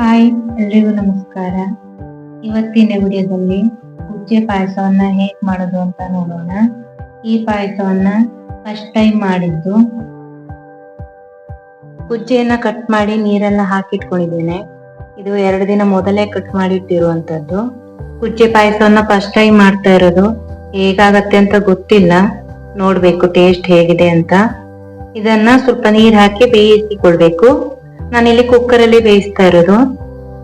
Hi ಎಲ್ರಿಗೂ ನಮಸ್ಕಾರ. ಇವತ್ತಿನ ವಿಡಿಯೋದಲ್ಲಿ ಉಜ್ಜೆ ಪಾಯಸವನ್ನ ಹೇಗ್ ಮಾಡೋದು ಅಂತ ನೋಡೋಣ. ಈ ಪಾಯಸವನ್ನ ಫಸ್ಟ್ ಟೈಮ್ ಮಾಡಿದ್ದು ಕುಜ್ಜೆಯನ್ನ ಕಟ್ ಮಾಡಿ ನೀರೆಲ್ಲ ಹಾಕಿಟ್ಕೊಂಡಿದ್ದೇನೆ. ಇದು ಎರಡು ದಿನ ಮೊದಲೇ ಕಟ್ ಮಾಡಿ ಇಟ್ಟಿರುವಂತದ್ದು. ಕುಜ್ಜೆ ಪಾಯಸವನ್ನ ಫಸ್ಟ್ ಟೈಮ್ ಮಾಡ್ತಾ ಇರೋದು. ಹೇಗಾಗತ್ತೆ ಅಂತ ಗೊತ್ತಿಲ್ಲ. ನೋಡ್ಬೇಕು ಟೇಸ್ಟ್ ಹೇಗಿದೆ ಅಂತ. ಇದನ್ನ ಸ್ವಲ್ಪ ನೀರ್ ಹಾಕಿ ಬೇಯಿಸಿಕೊಳ್ಬೇಕು ನಾನಿಲ್ಲಿ ಕುಕ್ಕರ್ ಅಲ್ಲಿ ಬೇಯಿಸ್ತಾ ಇರೋದು.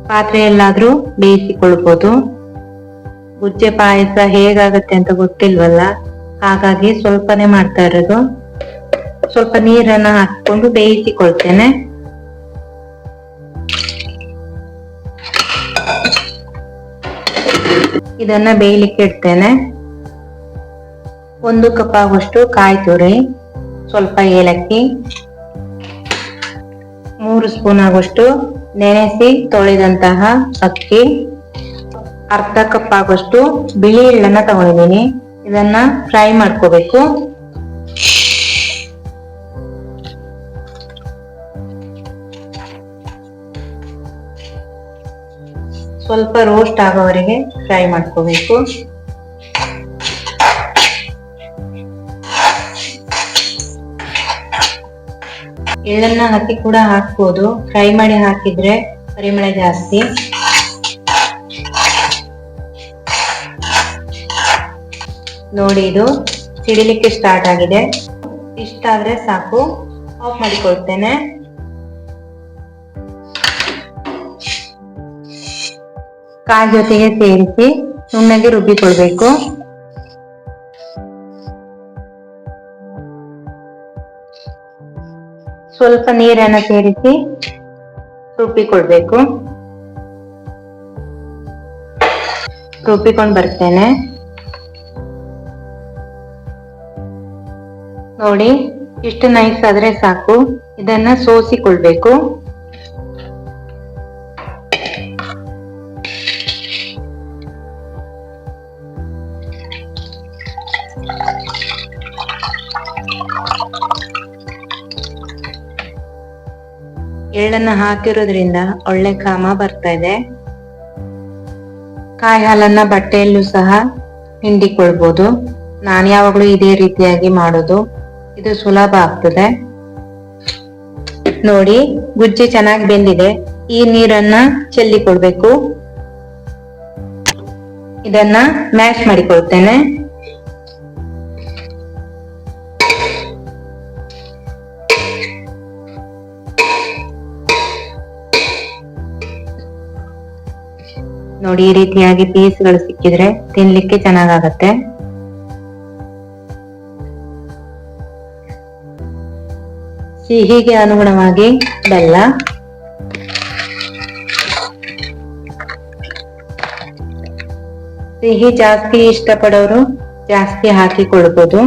ಪಾತ್ರೆ ಎಲ್ಲಾದ್ರೂ ಬೇಯಿಸಿಕೊಳ್ಬೋದು. ಗುಜ್ಜೆ ಪಾಯಸ ಹೇಗಾಗತ್ತೆ ಅಂತ ಗೊತ್ತಿಲ್ವಲ್ಲ? ಹಾಗಾಗಿ ಸ್ವಲ್ಪನೇ ಮಾಡ್ತಾ ಇರೋದು. ಸ್ವಲ್ಪ ನೀರನ್ನ ಹಾಕಿಕೊಂಡು ಬೇಯಿಸಿಕೊಳ್ತೇನೆ. ಇದನ್ನ ಬೇಯಲಿಕ್ಕೆ ಇಡ್ತೇನೆ. ಒಂದು ಕಪ್ ಆಗುವಷ್ಟು ಕಾಯಿ ತುರಿ, ಸ್ವಲ್ಪ ಏಲಕ್ಕಿ ಮೂರು ಸ್ಪೂನ್ ಆಗುವಷ್ಟು ನೆನೆಸಿ ತೊಳೆದಂತಹ ಅಕ್ಕಿ, ಅರ್ಧ ಕಪ್ ಆಗುವಷ್ಟು ಬಿಳಿ ಎಳ್ಳನ್ನ ತಗೊಂಡಿದ್ದೀನಿ. ಇದನ್ನ ಫ್ರೈ ಮಾಡ್ಕೋಬೇಕು. ಸ್ವಲ್ಪ ರೋಸ್ಟ್ ಆಗೋವರೆಗೆ ಫ್ರೈ ಮಾಡ್ಕೋಬೇಕು. ಎಳ್ಳನ್ನ ಹಾಕಿ ಕೂಡ ಹಾಕ್ಬೋದು. ಫ್ರೈ ಮಾಡಿ ಹಾಕಿದ್ರೆ ಪರಿಮಳ ಜಾಸ್ತಿ. ನೋಡಿ ಇದು ಸಿಡಿಲಿಕ್ಕೆ ಸ್ಟಾರ್ಟ್ ಆಗಿದೆ. ಇಷ್ಟ ಆದ್ರೆ ಸಾಕು. ಆಫ್ ಮಾಡಿಕೊಳ್ತೇನೆ. ಕಾಯಿ ಜೊತೆಗೆ ಸೇರಿಸಿ ನುಣ್ಣಗೆ ರುಬ್ಬಿಕೊಳ್ಬೇಕು. ಸ್ವಲ್ಪ ನೀರನ್ನ ಸೇರಿಸಿ ರುಬ್ಬಿಕೊಳ್ಬೇಕು ರುಬ್ಬಿಕೊಂಡು ಬರ್ತೇನೆ. ನೋಡಿ ಇಷ್ಟು ನೈಸ್ ಆದ್ರೆ ಸಾಕು. ಇದನ್ನ ಸೋಸಿಕೊಳ್ಬೇಕು. ಎಳ್ಳನ್ನ ಹಾಕಿರೋದ್ರಿಂದ ಒಳ್ಳೆ ಕಾಮ ಬರ್ತಾ ಇದೆ. ಕಾಯಿ ಹಾಲನ್ನ ಬಟ್ಟೆಯಲ್ಲೂ ಸಹ ಹಿಂಡಿಕೊಳ್ಬಹುದು ನಾನು ಯಾವಾಗ್ಲೂ ಇದೇ ರೀತಿಯಾಗಿ ಮಾಡೋದು. ಇದು ಸುಲಭ ಆಗ್ತದೆ. ನೋಡಿ, ಗುಜ್ಜಿ ಚೆನ್ನಾಗಿ ಬೆಂದಿದೆ. ಈ ನೀರನ್ನ ಚೆಲ್ಲಿಕೊಳ್ಬೇಕು. ಇದನ್ನ ಮ್ಯಾಶ್ ಮಾಡಿಕೊಳ್ತೇನೆ. ನೋಡಿ ಈ ರೀತಿಯಾಗಿ ಪೀಸ್ಗಳು ಸಿಕ್ಕಿದ್ರೆ ತಿನ್ಲಿಕ್ಕೆ ಚೆನ್ನಾಗಾಗತ್ತೆ. ಸಿಹಿಗೆ ಅನುಗುಣವಾಗಿ ಬೆಲ್ಲ. ಸಿಹಿ ಜಾಸ್ತಿ ಇಷ್ಟಪಡೋರು ಜಾಸ್ತಿ ಹಾಕಿಕೊಳ್ಬೋದು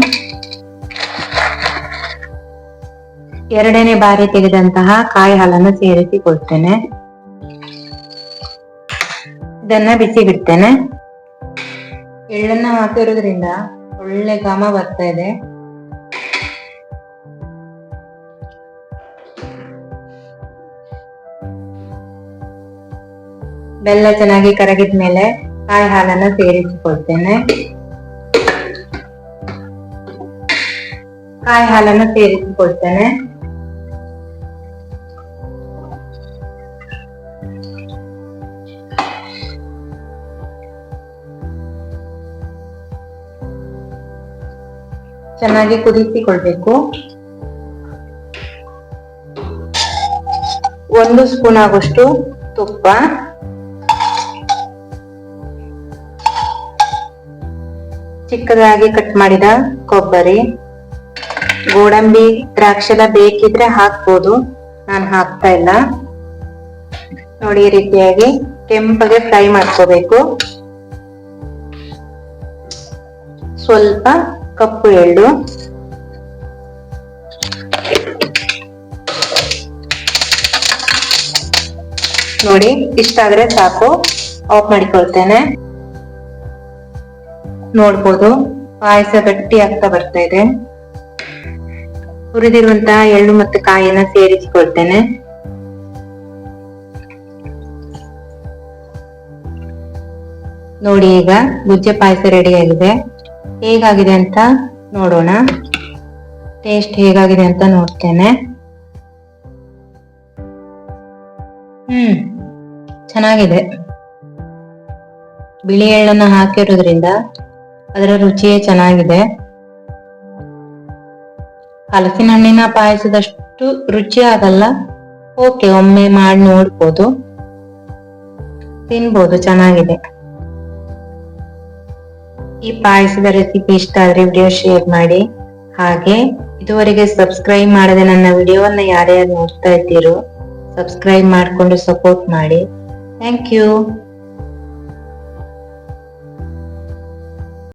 ಎರಡನೇ ಬಾರಿ ತೆಗೆದಂತಹ ಕಾಯಿ ಹಾಲನ್ನು ಸೇರಿಸಿಕೊಳ್ತೇನೆ ಇದನ್ನ ಬಿಸಿ ಬಿಡ್ತೇನೆ. ಎಳ್ಳನ್ನ ಹಾಕಿರೋದ್ರಿಂದ ಒಳ್ಳೆ ಘಮ ಬರ್ತಾ ಇದೆ. ಬೆಲ್ಲ ಚೆನ್ನಾಗಿ ಕರಗಿದ ಮೇಲೆ ಕಾಯಿ ಹಾಲನ್ನ ಸೇರಿಸಿಕೊಳ್ತೇನೆ. ಕಾಯಿ ಹಾಲನ್ನ ಸೇರಿಸಿಕೊಳ್ತೇನೆ. ಚೆನ್ನಾಗಿ ಕುದಿಸಿಕೊಳ್ಬೇಕು. ಒಂದು ಸ್ಪೂನ್ ಆಗುವಷ್ಟು ತುಪ್ಪ. ಚಿಕ್ಕದಾಗಿ ಕಟ್ ಮಾಡಿದ ಕೊಬ್ಬರಿ. ಗೋಡಂಬಿ ದ್ರಾಕ್ಷೆಲ್ಲ ಬೇಕಿದ್ರೆ ಹಾಕ್ಬೋದು. ನಾನು ಹಾಕ್ತಾ ಇಲ್ಲ. ನೋಡಿ ಈ ರೀತಿಯಾಗಿ ಕೆಂಪಗೆ ಫ್ರೈ ಮಾಡ್ಕೋಬೇಕು. ಸ್ವಲ್ಪ ಕಪ್ಪು ಎಳ್ಳು ನೋಡಿ, ಇಷ್ಟ ಆದ್ರೆ ಸಾಕು. ಆಫ್ ಮಾಡಿಕೊಳ್ತೇನೆ. ನೋಡ್ಬೋದು, ಪಾಯಸ ಗಟ್ಟಿ ಆಗ್ತಾ ಬರ್ತಾ ಇದೆ. ಹುರಿದಿರುವಂತಹ ಎಳ್ಳು ಮತ್ತು ಕಾಯಿನ ಸೇರಿಸಿಕೊಳ್ತೇನೆ. ನೋಡಿ ಈಗ ಗುಜ್ಜೆ ಪಾಯಸ ರೆಡಿ ಆಗಿದೆ. ಹೇಗಾಗಿದೆ ಅಂತ ನೋಡೋಣ. ಟೇಸ್ಟ್ ಹೇಗಾಗಿದೆ ಅಂತ ನೋಡ್ತೇನೆ. ಹ್ಮ್, ಚೆನ್ನಾಗಿದೆ. ಬಿಳಿ ಎಳ್ಳನ್ನ ಹಾಕಿರೋದ್ರಿಂದ ಅದರ ರುಚಿಯೇ ಚೆನ್ನಾಗಿದೆ. ಹಲಸಿನ ಹಣ್ಣಿನ ಪಾಯಸದಷ್ಟು ರುಚಿ ಆಗಲ್ಲ. ಓಕೆ ಒಮ್ಮೆ ಮಾಡಿ ನೋಡ್ಬೋದು. ತಿನ್ಬೋದು, ಚೆನ್ನಾಗಿದೆ. ಈ ಪಾಯಸದ ರೆಸಿಪಿ ಇಷ್ಟ ಆದ್ರೆ ವಿಡಿಯೋ ಶೇರ್ ಮಾಡಿ. ಹಾಗೆ, ಇದುವರೆಗೆ ಸಬ್ಸ್ಕ್ರೈಬ್ ಮಾಡದೆ ನನ್ನ ವಿಡಿಯೋವನ್ನ ಯಾರ್ಯಾರು ನೋಡ್ತಾ ಇದ್ದೀರೋ ಸಬ್ಸ್ಕ್ರೈಬ್ ಮಾಡಿಕೊಂಡು ಸಪೋರ್ಟ್ ಮಾಡಿ. Thank you